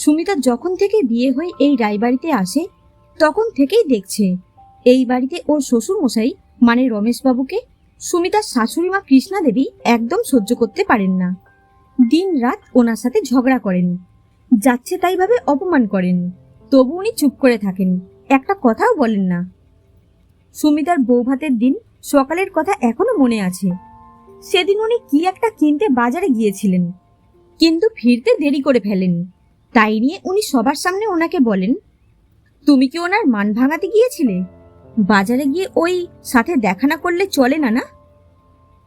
সুমিতা যখন থেকে বিয়ে হয়ে এই রায়বাড়িতে আসে, তখন থেকেই দেখছে, এই বাড়িতে ওর শ্বশুর মশাই মানে রমেশবাবুকে, সুমিতার শাশুড়ি মা কৃষ্ণা দেবী একদম সহ্য করতে পারেন না। দিন রাত ওনার সাথে ঝগড়া করেন, যাচ্ছে তাই ভাবে অপমান করেন, তবু উনি চুপ করে থাকেন, একটা কথাও বলেন না। সুমিতার বৌভাতের দিন সকালের কথা এখনও মনে আছে। সেদিন উনি কি একটা কিনতে বাজারে গিয়েছিলেন, কিন্তু ফিরতে দেরি করে ফেলেন। তাই নিয়ে উনি সবার সামনে ওনাকে বলেন, তুমি কি ওনার মান ভাঙাতে গিয়েছিলে? বাজারে গিয়ে ওই সাথে দেখা না করলে চলে না না?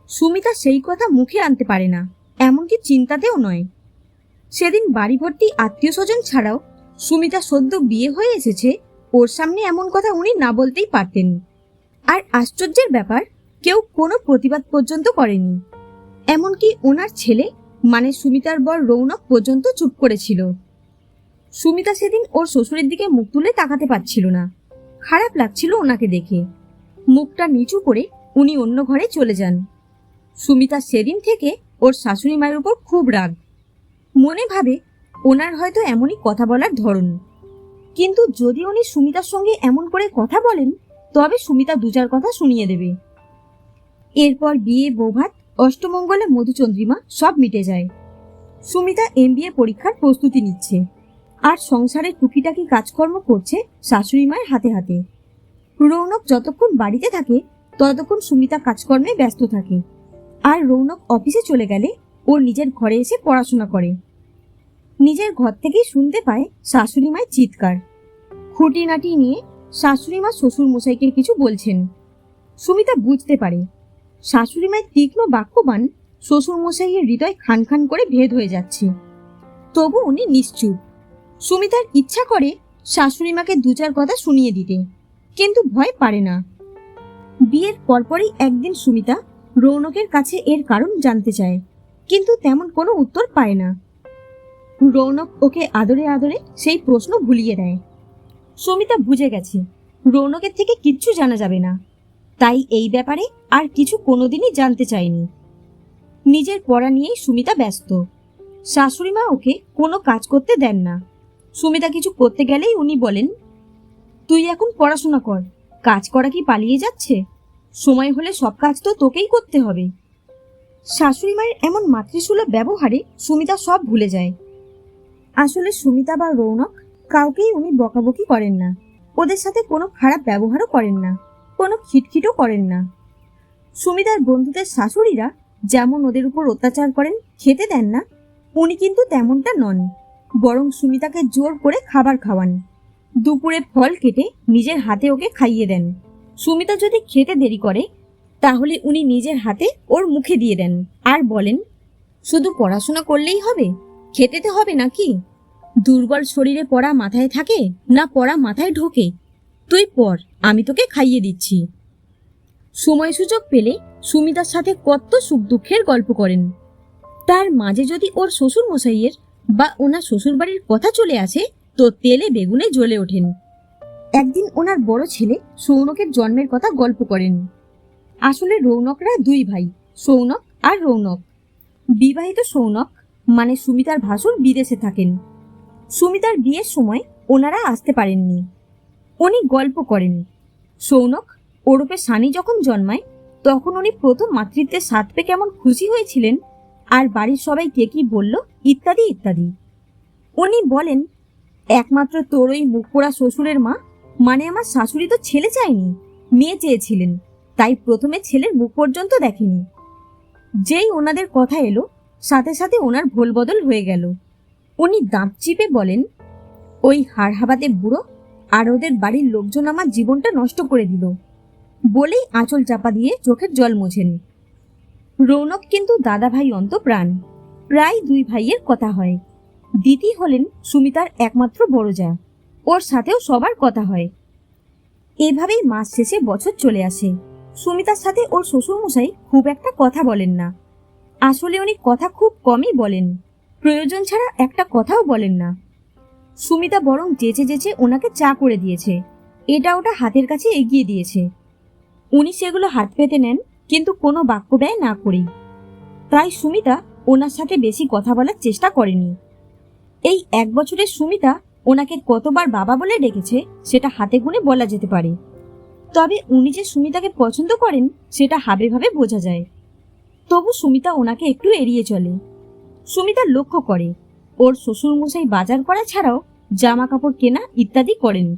সুমিতা সেই কথা মুখে আনতে পারে না, এমনকি চিন্তাতেও নয়। সেদিন বাড়ি ভর্তি আত্মীয় স্বজন ছাড়াও সুমিতা সদ্য বিয়ে হয়ে এসেছে, ওর সামনে এমন কথা উনি না বলতেই পারতেন। আর আশ্চর্যের ব্যাপার, কেউ কোনো প্রতিবাদ পর্যন্ত করেনি। এমনকি ওনার ছেলে মানে সুমিতার বর রৌনক পর্যন্ত চুপ করেছিল। সুমিতা সেদিন ওর শ্বশুরের দিকে মুখ তুলে তাকাতে পারছিল না। খারাপ লাগছিল ওনাকে দেখে। মুখটা নিচু করে উনি অন্য ঘরে চলে যান। সুমিতা সেদিন থেকে ওর শাশুড়ি মায়ের উপর খুব রাগ। মনে ভাবে ওনার হয়তো এমনই কথা বলার ধরন। কিন্তু যদি উনি সুমিতার সঙ্গে এমন করে কথা বলেন, তবে সুমিতা দুচার কথা শুনিয়ে দেবে। এরপর বিয়ে বৌভাত অষ্টমঙ্গলে মধুচন্দ্রিমা সব মিটে যায়। সুমিতা এমবিএ পরীক্ষার প্রস্তুতি নিচ্ছে। আর সংসারের টুকিটাকি কাজকর্ম করছে শাশুড়ি মায়ের হাতে হাতে। রৌনক যতক্ষণ বাড়িতে থাকে, ততক্ষণ সুমিতা কাজকর্মে ব্যস্ত থাকে। আর রৌনক অফিসে চলে গেলে ও নিজের ঘরে এসে পড়াশোনা করে। নিজের ঘর থেকেই শুনতে পায় শাশুড়ি মায়ের চিৎকার। খুঁটিনাটি নিয়ে শাশুড়ি মা শ্বশুর মশাইকে কিছু বলছেন। সুমিতা বুঝতে পারে। শাশুড়ি মায়ের তীক্ষ্ণ বাক্যবান শ্বশুর মশাইয়ের হৃদয় খান খান করে ভেদ হয়ে যাচ্ছে। তবু উনি নিশ্চুপ। সুমিতার ইচ্ছা করে শাশুড়ি মাকে দু চার কথা শুনিয়ে দিতে, কিন্তু ভয় পারে না। বিয়ের পরপরই একদিন সুমিতা রৌনকের কাছে এর কারণ জানতে চায়, কিন্তু তেমন কোনো উত্তর পায় না। রৌনক ওকে আদরে আদরে সেই প্রশ্ন ভুলিয়ে দেয়। সুমিতা বুঝে গেছে, রৌনকের থেকে কিচ্ছু জানা যাবে না। তাই এই ব্যাপারে আর কিছু কোনোদিনই জানতে চায়নি। নিজের পড়া নিয়েই সুমিতা ব্যস্ত। শাশুড়ি মা ওকে কোনো কাজ করতে দেন না। সুমিতা কিছু করতে গেলেই উনি বলেন, তুই এখন পড়াশোনা কর, কাজ করা কি পালিয়ে যাচ্ছে? সময় হলে সব কাজ তো তোকেই করতে হবে। শাশুড়ি মায়ের এমন মাতৃসুলভ ব্যবহারে সুমিতা সব ভুলে যায়। আসলে সুমিতা বা রৌনক কাউকেই উনি বকাবকি করেন না। ওদের সাথে কোনো খারাপ ব্যবহারও করেন না, কোনো খিটখিটও করেন না। সুমিতার বন্ধুদের শাশুড়িরা যেমন ওদের উপর অত্যাচার করেন, খেতে দেন না, উনি কিন্তু তেমনটা নন। বরং সুমিতাকে জোর করে খাবার খাওয়ান। দুপুরে ফল কেটে নিজের হাতে ওকে খাইয়ে দেন। সুমিতা যদি খেতে দেরি করে, তাহলে উনি নিজের হাতে ওর মুখে দিয়ে দেন আর বলেন, শুধু পড়াশোনা করলেই হবে? খেতে তো হবে নাকি? দুর্বল শরীরে পড়া মাথায় থাকে না পড়া মাথায় ঢোকে? তুই পড়, আমি তোকে খাইয়ে দিচ্ছি। সময় সুযোগ পেলে সুমিতার সাথে কত সুখ দুঃখের গল্প করেন। তার মাঝে যদি ওর শ্বশুর মশাইয়ের বা ওনার শ্বশুরবাড়ির কথা চলে আসে, তো তেলে বেগুনে জ্বলে ওঠেন। একদিন ওনার বড় ছেলে সৌনকের জন্মের কথা গল্প করেন। আসলে রৌনকরা দুই ভাই, সৌনক আর রৌনক। বিবাহিত সৌনক মানে সুমিতার ভাসুর বিদেশে থাকেন। সুমিতার বিয়ের সময় ওনারা আসতে পারেননি। উনি গল্প করেন, সৌনক ওরূপে সানি যখন জন্মায়, তখন উনি প্রথম মাতৃত্বের স্বাদ পেয়ে কেমন খুশি হয়েছিলেন? আর বাড়ির সবাই কে কি বলল? ইত্যাদি ইত্যাদি। উনি বলেন, একমাত্র তোর ওই মুখ পোড়া শ্বশুরের মা? মানে আমার শাশুড়ি তো ছেলে চায়নি, মেয়ে চেয়েছিলেন, তাই প্রথমে ছেলের মুখ পর্যন্ত দেখেনি। যেই ওনাদের কথা এলো, সাথে সাথে ওনার ভোল বদল হয়ে গেল। উনি দাঁত চিপে বলেন, ওই হাড় হাবাতে বুড়ো আর ওদের বাড়ির লোকজন আমার জীবনটা নষ্ট করে দিল। বলেই আঁচল চাপা দিয়ে চোখের জল মোছেন। রৌনক কিন্তু দাদা ভাই অন্ত প্রাণ প্রায় দুই ভাইয়ের কথা হয়। দিদি হলেন সুমিতার একমাত্র বড় যা ওর সাথেও সবার কথা হয়। এভাবেই মাস শেষে বছর চলে আসে। সুমিতার সাথে ওর শ্বশুরমশাই খুব একটা কথা বলেন না। আসলে উনি কথা খুব কমই বলেন। প্রয়োজন ছাড়া একটা কথাও বলেন না। সুমিতা বরং যেচে যেচে ওনাকে চা করে দিয়েছে। এটা ওটা হাতের কাছে এগিয়ে দিয়েছে। উনি সেগুলো হাত পেতে নেন কিন্তু কোনো বাক্য ব্যয় না করেই। তাই সুমিতা ওনার সাথে বেশি কথা বলার চেষ্টা করেনি। এই এক বছরের সুমিতা ওনাকে কতবার বাবা বলে ডেকেছে সেটা হাতে গুনে বলা যেতে পারে। তবে উনি যে সুমিতাকে পছন্দ করেন সেটা হাবে ভাবে বোঝা যায়। তবু সুমিতা ওনাকে একটু এড়িয়ে চলে। সুমিতা লক্ষ্য করে, ওর শ্বশুরমশাই বাজার করা ছাড়াও জামা কাপড় কেনা ইত্যাদি করেন।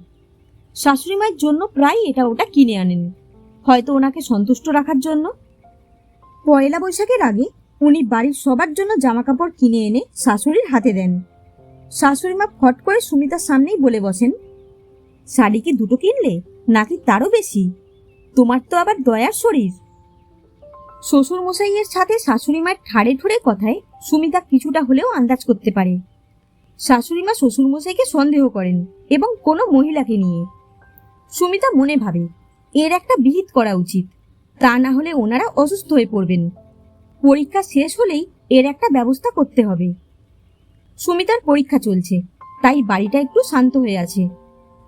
শাশুড়ি মায়ের জন্য প্রায় এটা ওটা কিনে আনেন। হয়তো ওনাকে সন্তুষ্ট রাখার জন্য? পয়লা বৈশাখের আগে উনি বাড়ির সবার জন্য জামা কাপড় কিনে এনে শাশুড়ির হাতে দেন। শাশুড়ি মা ফট করে সুমিতার সামনেই বলে বসেন, শাড়ি কি দুটো কিনলে? নাকি তারও বেশি? তোমার তো আবার দয়ার শরীর। শ্বশুর মশাইয়ের সাথে শাশুড়ি মায়ের ঠাড়ে ঠুড়ে কথায় সুমিতা কিছুটা হলেও আন্দাজ করতে পারে। শাশুড়ি মা শ্বশুর মশাইকে সন্দেহ করেন এবং কোনো মহিলাকে নিয়ে। সুমিতা মনে ভাবে এর একটা বিহিত করা উচিত। তা না হলে ওনারা অসুস্থ হয়ে পড়বেন। পরীক্ষা শেষ হলেই এর একটা ব্যবস্থা করতে হবে। সুমিতার পরীক্ষা চলছে, তাই বাড়িটা একটু শান্ত হয়ে আছে।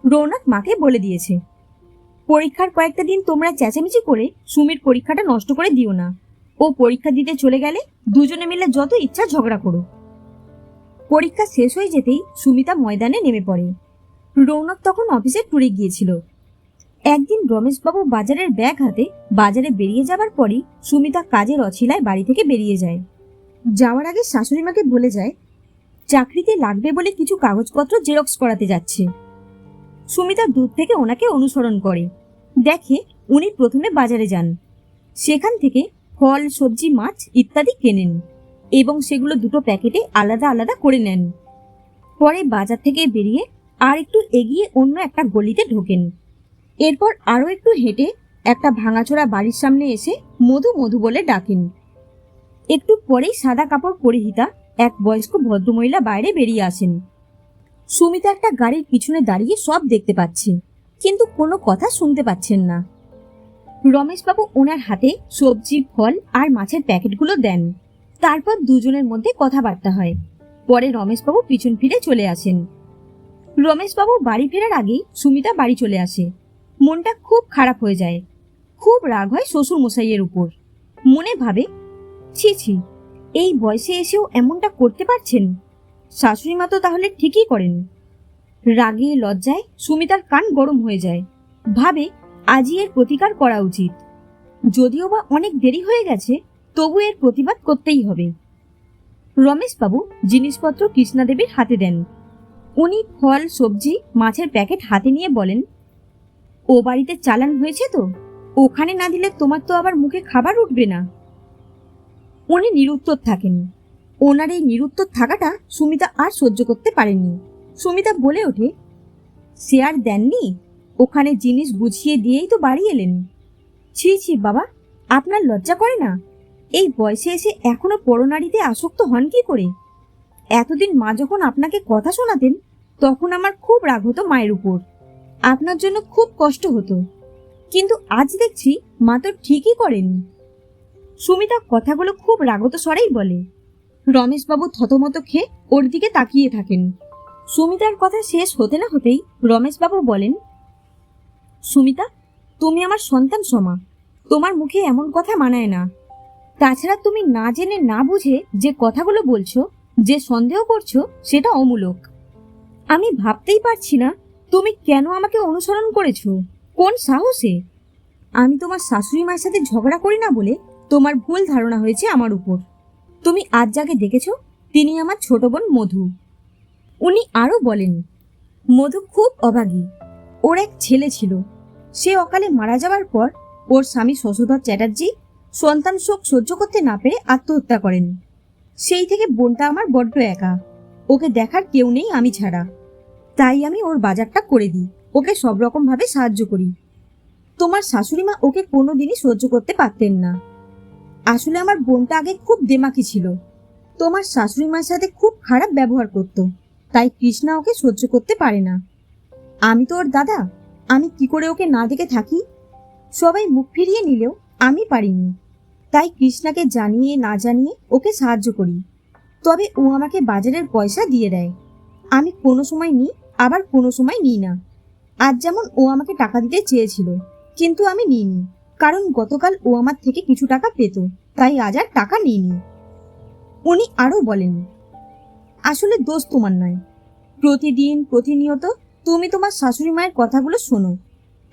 রৌনক মাকে বলে দিয়েছে, পরীক্ষার কয়েকটা দিন তোমরা চেঁচামেচি করে সুমির পরীক্ষাটা নষ্ট করে দিও না। ও পরীক্ষা দিতে চলে গেলে দুজনে মিলে যত ইচ্ছা ঝগড়া করো। পরীক্ষা শেষ হয়ে যেতেই সুমিতা ময়দানে নেমে পড়ে। রৌনক তখন অফিসে ট্যুরে গিয়েছিল। একদিন রমেশবাবু বাজারের ব্যাগ হাতে বাজারে বেরিয়ে যাবার পরই সুমিতা কাজের অছিলায় বাড়ি থেকে বেরিয়ে যায়। যাওয়ার আগে শাশুড়ি মাকে বলে যায়, চাকরিতে লাগবে বলে কিছু কাগজপত্র জেরক্স করাতে যাচ্ছে। সুমিতা দূর থেকে ওনাকে অনুসরণ করে। দেখে উনি প্রথমে বাজারে যান। সেখান থেকে ফল, সবজি, মাছ ইত্যাদি কেনেন এবং সেগুলো দুটো প্যাকেটে আলাদা আলাদা করে নেন। পরে বাজার থেকে বেরিয়ে আর একটু এগিয়ে অন্য একটা গলিতে ঢোকেন। এরপর আরও একটু হেঁটে একটা ভাঙাচোরা বাড়ির সামনে এসে মধু মধু বলে ডাকেন। একটু পরেই সাদা কাপড় পরিহিতা এক বয়স্ক ভদ্রমহিলা বাইরে বেরিয়ে আসেন। সুমিতা একটা গাড়ির পিছনে দাঁড়িয়ে সব দেখতে পাচ্ছে, কিন্তু কোনো কথা শুনতে পাচ্ছেন না। রমেশবাবু ওনার হাতে সবজি, ফল আর মাছের প্যাকেটগুলো দেন। তারপর দুজনের মধ্যে কথাবার্তা হয়। পরে রমেশবাবু পিছন ফিরে চলে আসেন। রমেশবাবু বাড়ি ফেরার আগেই সুমিতা বাড়ি চলে আসে। মনটা খুব খারাপ হয়ে যায়। খুব রাগ হয় শ্বশুর মশাইয়ের উপর। মনে ভাবে, ছি ছি, এই বয়সে এসেও এমনটা করতে পারছেন? শাশুড়ি মা তো তাহলে ঠিকই করেন। রাগে, লজ্জায় সুমিতার কান গরম হয়ে যায়। ভাবে, আজই এর প্রতিকার করা উচিত। যদিও বা অনেক দেরি হয়ে গেছে, তবু এর প্রতিবাদ করতেই হবে। রমেশবাবু জিনিসপত্র কৃষ্ণাদেবীর হাতে দেন। উনি ফল, সবজি, মাছের প্যাকেট হাতে নিয়ে বলেন ও বাড়িতে চালান হয়েছে তো? ওখানে না দিলে তোমার তো আবার মুখে খাবার উঠবে না। উনি নিরুত্তর থাকেন। ওনার এই নিরুত্তর থাকাটা সুমিতা আর সহ্য করতে পারেননি। সুমিতা বলে ওঠে, সে আর দেননি? ওখানে জিনিস বুঝিয়ে দিয়েই তো বাড়ি এলেন। ছি ছি, বাবা, আপনার লজ্জা করে না? এই বয়সে এসে এখনও পরনারীতে আসক্ত হন কি করে? এতদিন মা যখন আপনাকে কথা শোনাতেন, তখন আমার খুব রাগ হতো মায়ের উপর। আপনার জন্য খুব কষ্ট হতো। কিন্তু আজ দেখছি মা তো ঠিকই করেন। সুমিতা কথাগুলো খুব রাগত স্বরেই বলে। রমেশবাবু থতমত খেয়ে ওর দিকে তাকিয়ে থাকেন। সুমিতার কথা শেষ হতে না হতেই রমেশবাবু বলেন, সুমিতা, তুমি আমার সন্তান সমা। তোমার মুখে এমন কথা মানায় না। তাছাড়া তুমি না জেনে না বুঝে যে কথাগুলো বলছো, যে সন্দেহ করছ, সেটা অমূলক। আমি ভাবতেই পারছি না তুমি কেন আমাকে অনুসরণ করেছ? কোন সাহসে? আমি তোমার শাশুড়ি মায়ের সাথে ঝগড়া করি না বলে তোমার ভুল ধারণা হয়েছে আমার উপর। তুমি আজ যাকে দেখেছ, তিনি আমার ছোট বোন মধু। উনি আরও বলেন, মধু খুব অভাগী ওর এক ছেলে ছিল। সে অকালে মারা যাওয়ার পর ওর স্বামী শশধর চ্যাটার্জি সন্তান শোক সহ্য করতে না পেরে আত্মহত্যা করেন। সেই থেকে বোনটা আমার বড্ড একা। ওকে দেখার কেউ নেই আমি ছাড়া। তাই আমি ওর বাজারটা করে দিই। ওকে সব রকম ভাবে সাহায্য করি। তোমার শাশুড়ি মা ওকে কোনোদিনই সহ্য করতে পারতেন না। আসলে আমার বোনটা আগে খুব দেমাকি ছিল। তোমার শাশুড়ি মার সাথে খুব খারাপ ব্যবহার করত। তাই কৃষ্ণা ওকে সহ্য করতে পারে না। আমি তো ওর দাদা। আমি কি করে ওকে না দেখে থাকি? সবাই মুখ ফিরিয়ে নিলেও আমি পারিনি। তাই কৃষ্ণাকে জানিয়ে না জানিয়ে ওকে সাহায্য করি। তবে ও আমাকে বাজারের পয়সা দিয়ে দেয়। আমি কোনো সময় নিই আবার কোনো সময় নিই না। আজ যেমন ও আমাকে টাকা দিতে চেয়েছিল, কিন্তু আমি নিইনি, কারণ গতকাল ও আমার থেকে কিছু টাকা পেত, তাই আজ আর টাকা নিইনি। উনি আরও বলেন, আসলে দোষ তোমার নয়। প্রতিদিন, প্রতিনিয়ত তুমি তোমার শাশুড়ি মায়ের কথাগুলো শোনো,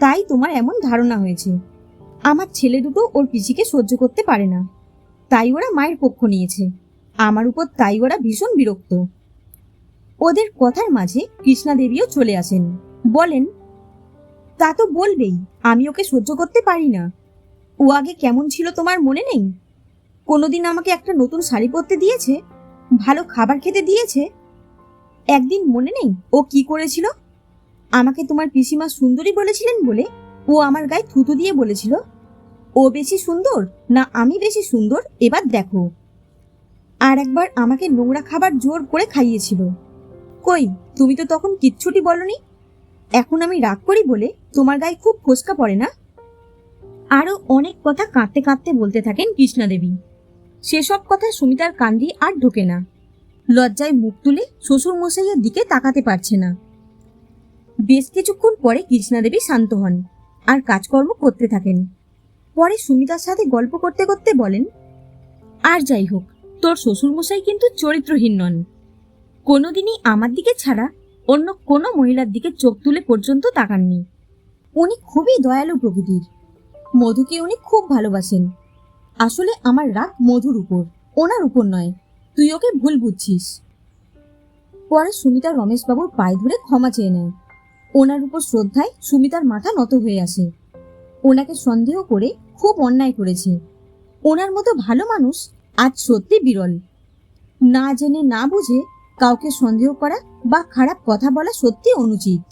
তাই তোমার এমন ধারণা হয়েছে। আমার ছেলে দুটো ওর পিসিকে সহ্য করতে পারে না, তাই ওরা মায়ের পক্ষ নিয়েছে। আমার উপর তাই ওরা ভীষণ বিরক্ত। ওদের কথার মাঝে কৃষ্ণা দেবীও চলে আসেন। বলেন, তা তো বলবেই, আমি ওকে সহ্য করতে পারি না। ও আগে কেমন ছিল তোমার মনে নেই? কোনোদিন আমাকে একটা নতুন শাড়ি পরতে দিয়েছে? ভালো খাবার খেতে দিয়েছে? একদিন মনে নেই ও কি করেছিল? আমাকে তোমার পিসিমা সুন্দরী বলেছিলেন বলে ও আমার গায়ে থুতু দিয়ে বলেছিল। ও বেশি সুন্দর না আমি বেশি সুন্দর, এবার দেখো। আর একবার আমাকে নোংরা খাবার জোর করে খাইয়েছিল। কই, তুমি তো তখন কিচ্ছুটি বলনি? এখন আমি রাগ করি বলে তোমার গায়ে খুব ফোসকা পড়ে না? আরও অনেক কথা কাঁদতে কাঁদতে বলতে থাকেন কৃষ্ণা দেবী সেসব কথা সুমিতার কান্দি আর ঢোকে না। লজ্জায় মুখ তুলে শ্বশুর মশাইয়ের দিকে তাকাতে পারছে না। বেশ কিছুক্ষণ পরে কৃষ্ণা দেবী শান্ত হন আর কাজকর্ম করতে থাকেন। পরে সুমিতার সাথে গল্প করতে করতে বলেন, আর যাই হোক, তোর শ্বশুর মশাই কিন্তু চরিত্রহীন নন। কোনোদিনই আমার দিকে ছাড়া অন্য কোনো মহিলার দিকে চোখ তুলে পর্যন্ত তাকাননি। উনি খুবই দয়ালু প্রকৃতির। মধুকে উনি খুব ভালোবাসেন। আসলে আমার রাগ মধুর উপর, ওনার উপর নয়। তুই ওকে ভুল বুঝছিস। পরে সুমিতা রমেশবাবুর পায়ে ধরে ক্ষমা চেয়ে নেয়। ওনার উপর শ্রদ্ধায় সুমিতার মাথা নত হয়ে আসে। ওনাকে সন্দেহ করে খুব অন্যায় করেছে। ওনার মতো ভালো মানুষ আজ সত্যি বিরল। না জেনে না বুঝে কাউকে সন্দেহ করা বা খারাপ কথা বলা সত্যি অনুচিত।